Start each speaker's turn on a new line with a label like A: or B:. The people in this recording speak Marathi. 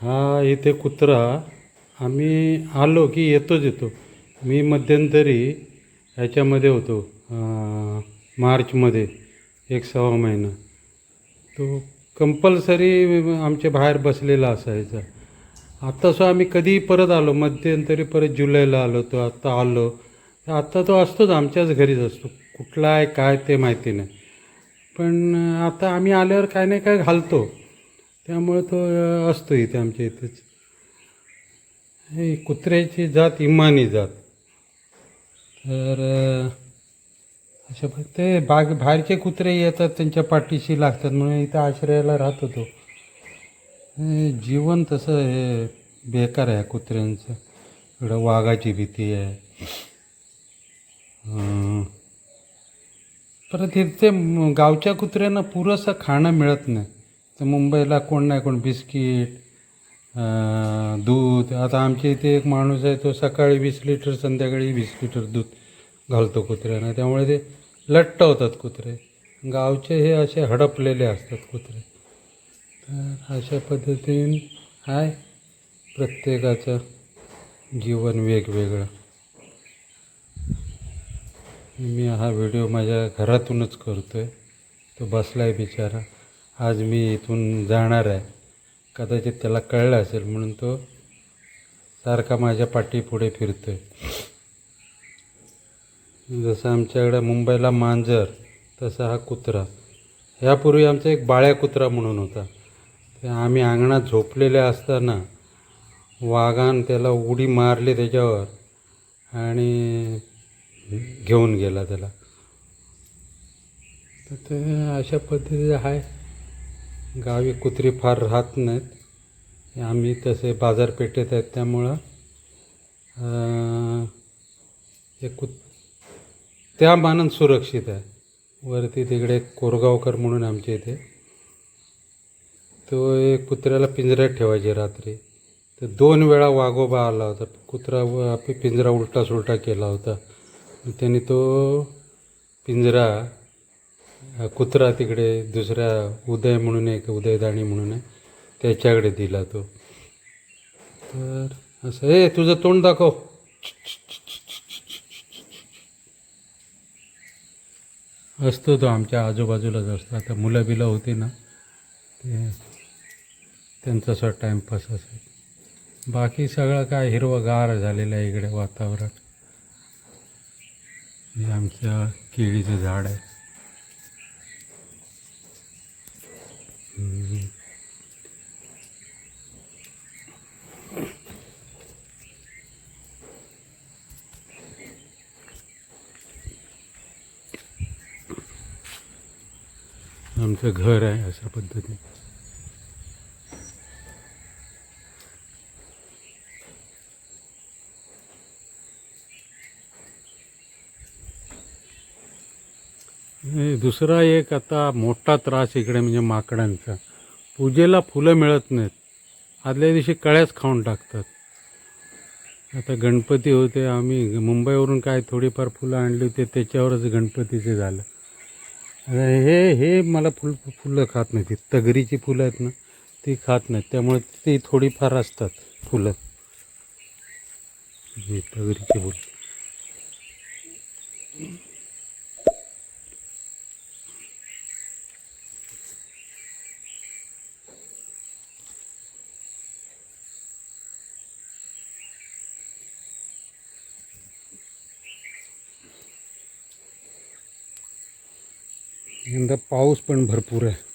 A: हा इथे कुत्रा. आम्ही आलो की येतोच येतो. मी मध्यंतरी ह्याच्यामध्ये होतो मार्चमध्ये एक सव्वा महिना. तो कंपल्सरी आमच्या बाहेर बसलेला असायचा. आत्ता सो आम्ही कधीही परत आलो मध्यंतरी परत जुलैला आलो तो आत्ता आलो. तर आत्ता तो असतोच आमच्याच घरीच असतो. कुठला आहे काय ते माहिती नाही. पण आता आम्ही आल्यावर काय नाही काय घालतो. त्यामुळे तो असतो इथे आमच्या इथेच. हे कुत्र्याची जात इमानी जात. तर अ, अशा ते बाग बाहेरचे कुत्रे येतात त्यांच्या पाठीशी लागतात म्हणून इथं आश्रयाला राहत होतो जीवन तसं हे बेकार आहे कुत्र्यांचं. इकडं वाघाची भीती आहे. परत इथे गावच्या कुत्र्यांना पुरेसं खाणं मिळत नाही. तर मुंबईला कोण नाही कोण बिस्किट दूध. आता आमच्या इथे एक माणूस आहे तो सकाळी वीस लिटर संध्याकाळी वीस लिटर दूध घालतो कुत्र्यांना त्यामुळे ते लट्ट होतात कुत्रे. गावचे हे असे हडपलेले असतात कुत्रे. तर अशा पद्धतीने आहे प्रत्येकाचं जीवन वेगवेगळं. मी हा व्हिडिओ माझ्या घरातूनच करतो आहे तो बसला आहे बिचारा. आज मी इथून जाणार आहे. कदाचित त्याला कळलं असेल म्हणून तो सारखा माझ्या पाठीपुढे फिरतो आहे जसं आमच्याकडे मुंबईला मांजर तसा हा कुत्रा. ह्यापूर्वी आमचा एक बाळ्या कुत्रा म्हणून होता. ते आम्ही अंगणात झोपलेले असताना वाघान त्याला उडी मारली त्याच्यावर आणि घेऊन गेला त्याला. तर ते अशा पद्धतीचं आहे. गावी कुत्री फार राहत नाहीत. आम्ही तसे बाजारपेठेत आहेत त्यामुळं अं, हे कुत त्या मानानं सुरक्षित आहे. वरती तिकडे कोरगावकर म्हणून आमच्या इथे. तो एक कुत्र्याला पिंजऱ्यात ठेवायचे रात्री. तर दोन वेळा वाघोबा आला होता. कुत्रा व पिंजरा उलटा सुलटा केला होता. त्यांनी तो पिंजरा कुत्रा तिकडे दुसऱ्या उदय म्हणून एक उदयदाणी म्हणून आहे. त्याच्याकडे दिला तो. तर असं हे तुझं तोंड दाखव. असतो तो आमच्या आजूबाजूलाच असतो आता मुलं बिलं होती ना ते त्यांचा असा टाईमपास असेल. बाकी सगळं काय हिरवंगार झालेलं आहे इकडे वातावरण. हे आमच्या केळीचं झाड आहे. आमचं घर आहे अशा पद्धतीने. दुसरा एक आता मोठा त्रास इकडे म्हणजे माकडांचा. पूजेला फुलं मिळत नाहीत. आदल्या दिवशी कळ्याच खाऊन टाकतात. आता गणपती होते आम्ही मुंबईवरून काय थोडीफार फुलं आणली होती त्याच्यावरच गणपतीचे झालं. हे हे मला फुल फुलं खात नाही ती तगरीची फुलं आहेत ना ती खात नाहीत. त्यामुळे ती थोडीफार असतात फुलं. हे तगरीची फुलं. यंदा पाऊस पण भरपूर आहे.